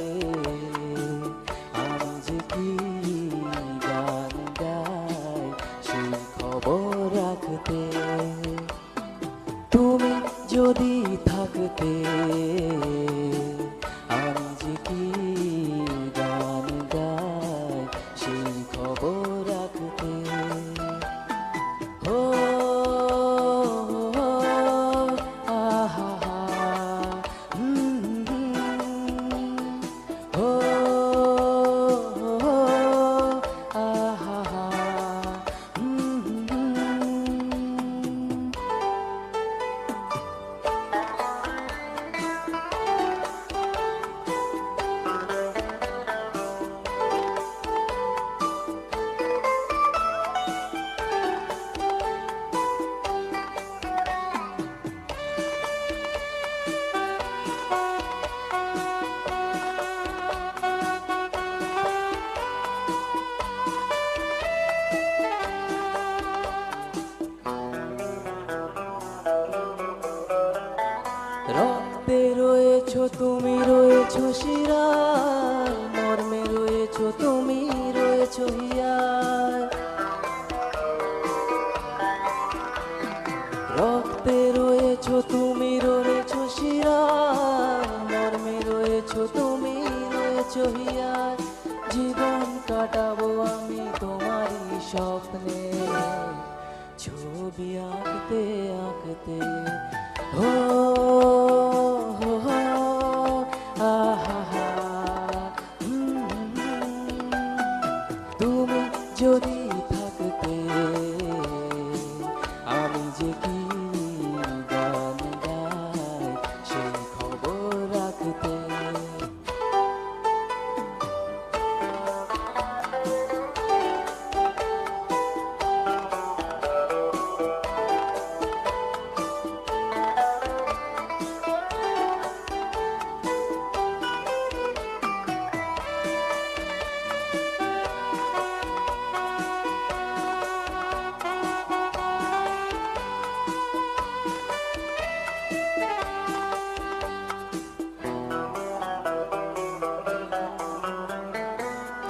Bye. হিয়ায় জীবন কাটাবো আমি তোমারই স্বপ্নে ছবি আঁকতে আঁকতে হো। তুমি যদি থাকতে, আমি যে কি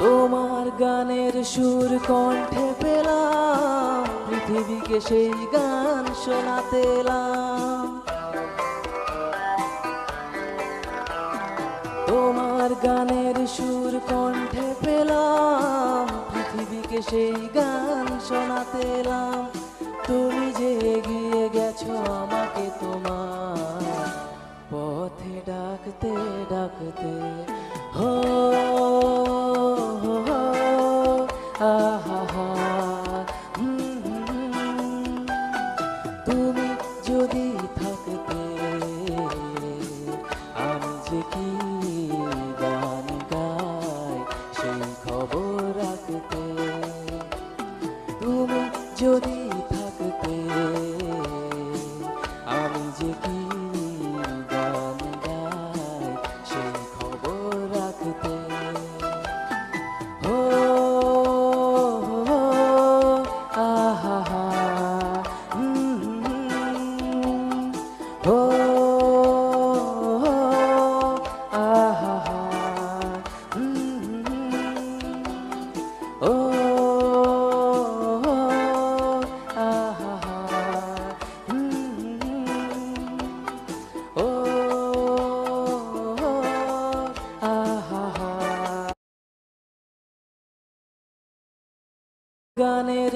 তোমার গানের সুর কণ্ঠে পেলাম, পৃথিবীকে সেই গান শোনাতে এলাম। তোমার গানের সুর কণ্ঠে পেলাম, পৃথিবীকে সেই গান শোনাতে তুমি যে এগিয়ে গেছো আমাকে তোমার যদি থাকতে আমি যে কি গান গাই সেই খবর রাখতে। তুমি যদি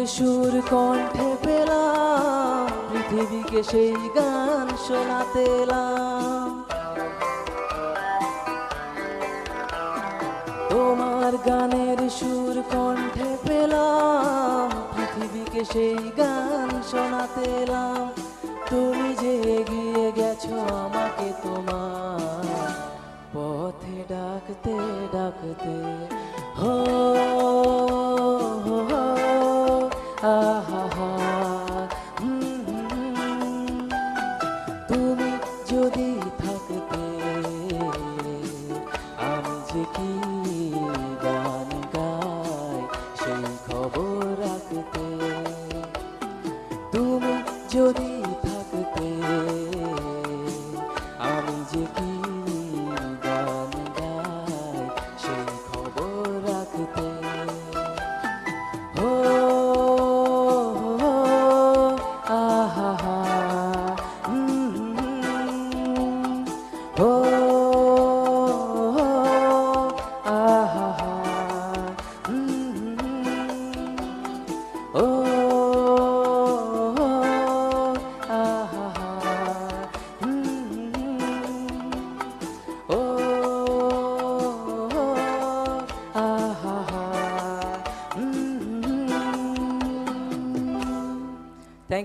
সুর কণ্ঠে পেলাম, পৃথিবীকে সেই গান শোনাতে এলাম। তোমার গানের সুর কণ্ঠে পেলাম, পৃথিবীকে সেই গান শোনাতে এলাম। তুমি রাখতে।